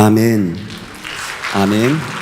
아멘. 아멘.